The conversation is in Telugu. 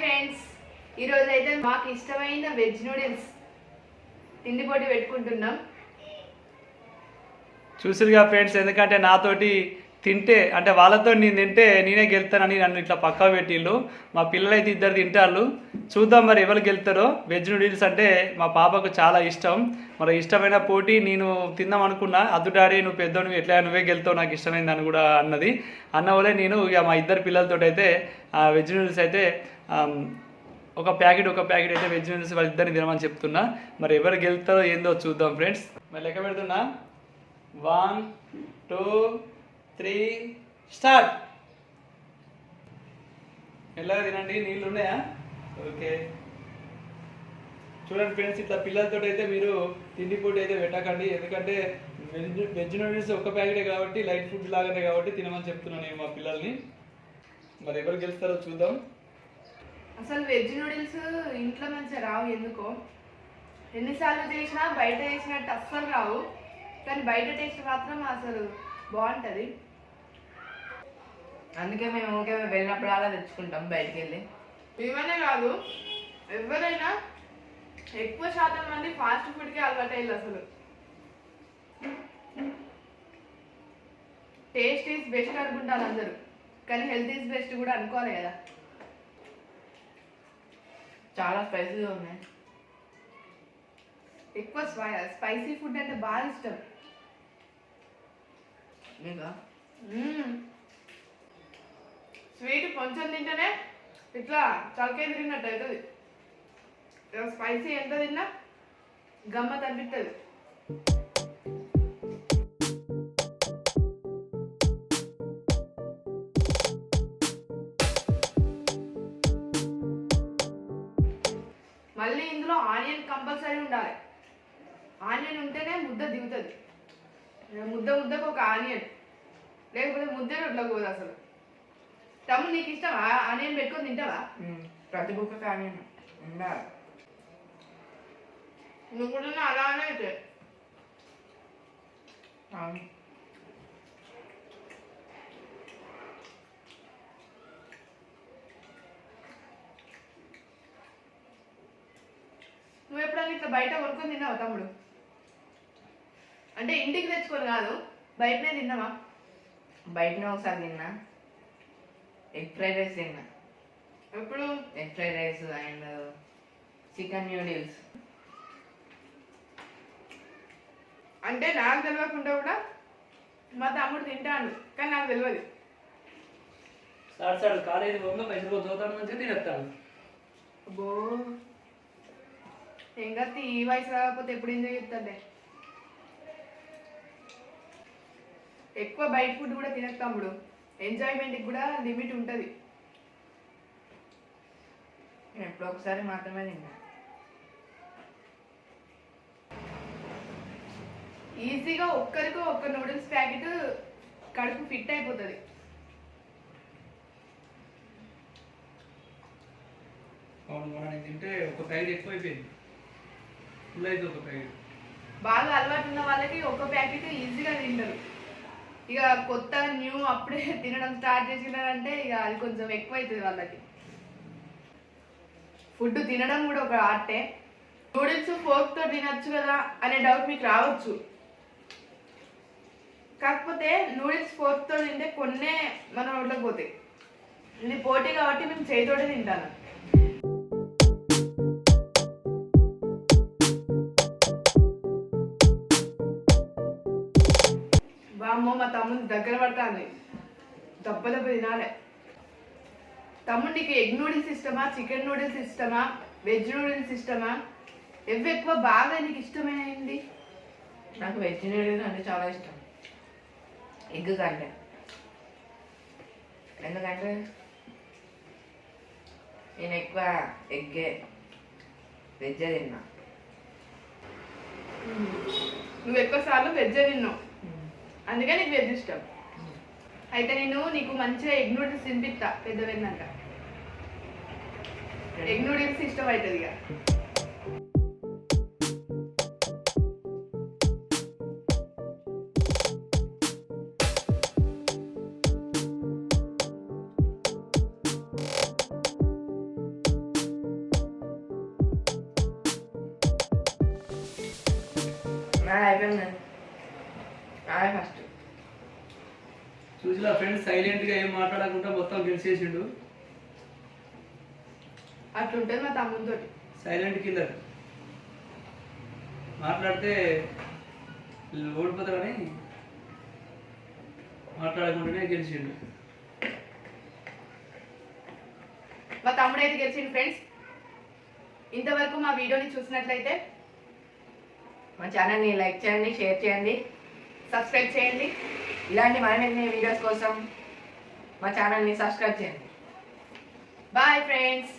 ఫ్రెండ్స్ ఈరోజు అయితే మాకు ఇష్టమైన వెజ్ నూడిల్స్ తిండి పోటీ పెట్టుకుంటున్నాం. చూసిరుగా ఫ్రెండ్స్ ఎందుకంటే నాతోటి తింటే అంటే వాళ్ళతో నేను తింటే నేనే గెలుతానని నన్ను ఇట్లా పక్కా పెట్టిళ్ళు. మా పిల్లలైతే ఇద్దరు తింటారు చూద్దాం మరి ఎవరు గెలుతారో. వెజ్ నూడిల్స్ అంటే మా పాపకు చాలా ఇష్టం. మరి ఇష్టమైన పోటీ నేను తిందాం అనుకున్నా. అద్దు డాడీ నువ్వు పెద్ద నువ్వు ఎట్లా నువ్వే గెలుతావు నాకు ఇష్టమైంది అని కూడా అన్నది. అన్న వల్లే నేను ఇక మా ఇద్దరు పిల్లలతో అయితే ఆ వెజ్ నూడిల్స్ అయితే ఒక ప్యాకెట్ ఒక ప్యాకెట్ అయితే వెజ్ నూడిల్స్ వాళ్ళిద్దరిని తినమని చెప్తున్నా. మరి ఎవరు గెలుతారో ఏందో చూద్దాం ఫ్రెండ్స్. మరి లెక్క పెడుతున్నా. One two three start. ఎలా తినండి నీళ్ళు ఉన్నాయా? ఓకే. చూడండి ఫ్రెండ్స్ ఇట్లా పిల్లలతో అయితే మీరు తిండి ఫుడ్ అయితే పెట్టకండి. ఎందుకంటే వెజ్ వెజ్ నూడిల్స్ ఒక ప్యాకెటే కాబట్టి లైట్ ఫుడ్ లాగానే కాబట్టి తినమని చెప్తున్నాను నేను మా పిల్లల్ని. మరి ఎవరు గెలుస్తారో చూద్దాం. అసలు వెజ్ నూడిల్స్ ఇంట్లో మంచిగా రావు ఎందుకో? ఎన్నిసార్లు చేసినా బయట చేసినట్టు అస్సలు రావు. కానీ బయట టేస్ట్ మాత్రం అసలు బాగుంటుంది. అందుకే మేము ఊకే వెళ్ళినప్పుడు అలా తెచ్చుకుంటాం బయటికి వెళ్ళి మేమనే కాదు ఎవరైనా ఎక్కువ శాతం మంది ఫాస్ట్ ఫుడ్కి అలవాటు అయ్యారు అసలు. టేస్ట్ ఈజ్ బెస్ట్ అనుకుంటారు అందరూ. కానీ హెల్త్ ఈజ్ బెస్ట్ కూడా అనుకోవాలి కదా. చాలా స్పైసీగా ఉన్నాయి. ఎక్కువ స్పైసీ ఫుడ్ అంటే బాగా ఇష్టం. మీకు స్వీట్ కొంచెం తింటేనే ఇట్లా తలకే తిరిగినట్టు అవుతుంది. స్పైసీ ఎంత తిన్నా గమ్మత్ అనిపిస్తుంది మళ్ళీ ఇందులో ఆనియన్ కంపల్సరీ ఉండాలి. ఆనియన్ ఉంటేనే ముద్ద దిగుతుంది. ముద్ద ముద్దకు ఒక ఆనియన్. లేకపోతే ముద్ద రొట్ల పోదు అసలు. తమ్ముడు నీకు ఇష్టమా? ఆనియన్ పెట్టుకొని తింటావా. ప్రతి బుక్క కానీ ఉండాలి. నువ్వు కూడా అలానే అయితే. అవును నువ్వు ఎప్పుడైనా ఇట్లా బయట కొనుక్కొని తిన్నావా తమ్ముడు? అంటే ఇంటికి తెచ్చుకొని కాదు బయటనే తిన్నావా? బయటనే ఒకసారి తిన్నా. ఎగ్ ఫ్రైడ్ రైస్ తిన్నా. ఎప్పుడు? Egg fried rice and chicken noodles అంటే నాకు తెలియకుండా కూడా మా తమ్ముడు తింటాడు కానీ నాకు తెలియదు సార్ సార్ కాలేజీ పోగా పైసలు చదువుతాను మంచిగా తినేస్తాను. అబ్బో. ఇంకా ఈ వయసు రాకపోతే ఎప్పుడు ఎంజాయ్ చేస్తాడే? ఎక్కువ బయట ఫుడ్ కూడా తినక తమ్ముడు. ఎంజాయ్మెంట్కి కూడా లిమిట్ ఉంటుంది. నేను ఎప్పుడో ఒకసారి మాత్రమే తిన్నా. ఈజీగా ఒక్కరికి ఒక్క నూడిల్స్ ప్యాకెట్ కడుపు ఫిట్ అయిపోతుంది. అవును మొన్న తింటే ఒక సైడ్ ఎక్కువ అయిపోయింది ఫుల్ ఒక ప్యాకెట్ బాగా అలవాటు ఉన్న వాళ్ళకి ఒక ప్యాకెట్ ఈజీగా తింటారు. ఇక కొత్త న్యూ అప్పుడే తినడం స్టార్ట్ చేసినారంటే ఇక అది కొంచెం ఎక్కువ అవుతుంది వాళ్ళకి. ఫుడ్ తినడం కూడా ఒక ఆర్టే. నూడిల్స్ ఫోర్క్తో తినచ్చు కదా అనే డౌట్ మీకు రావచ్చు. కాకపోతే నూడిల్స్ ఫోర్క్తో తింటే కొన్నే మన రోడ్లోకి పోతాయి. ఇది పోటీ కాబట్టి మేము చేతితోటే తింటాను. వామ్మో మా తమ్ముని దగ్గర పడుతుంది. దెబ్బ దెబ్బ తినాలి. తమ్ముడు నీకు ఎగ్ నూడిల్స్ ఇష్టమా? చికెన్ నూడిల్స్ ఇష్టమా? వెజ్ నూడిల్స్ ఇష్టమా? ఎవి ఎక్కువ బాగా నీకు ఇష్టమైనది నాకు వెజ్ నూడిల్స్ అంటే చాలా ఇష్టం. ఎగ్ కంటే. ఎందుకంటే నేను ఎక్కువ ఎగ్గే వెజ్జే తిన్నా. నువ్వు ఎక్కువ సార్లు వెజ్ తిన్నావు. అందుకే నీకు వెజ్ ఇష్టం. అయితే నేను నీకు మంచిగా ఎగ్ నూడిల్స్ తినిపిస్తా పెద్ద వెళ్ళినాక ఎగ్ నూడిల్స్ ఇష్టం అవుతుంది ఇక అయిపోయిందండి నాదే ఫస్ట్ చూసినా ఫ్రెండ్స్ సైలెంట్గా ఏం మాట్లాడకుండా మొత్తం గెలిచేసిండు అట్లుంటుంది మా తమ్మునితో సైలెంట్ కిల్లర్ మాట్లాడితే ఓడిపోతారని మాట్లాడకుండానే గెలిచిండు. మా తమ్ముడు అయితే గెలిచిండు ఫ్రెండ్స్ ఇంతవరకు మా వీడియోని చూసినట్లయితే మా ఛానల్ని లైక్ చేయండి షేర్ చేయండి. సబ్స్క్రైబ్ చేయండి. ఇలాంటి మరిన్ని వీడియోస్ కోసం మా ఛానల్ని సబ్స్క్రైబ్ చేయండి. Bye friends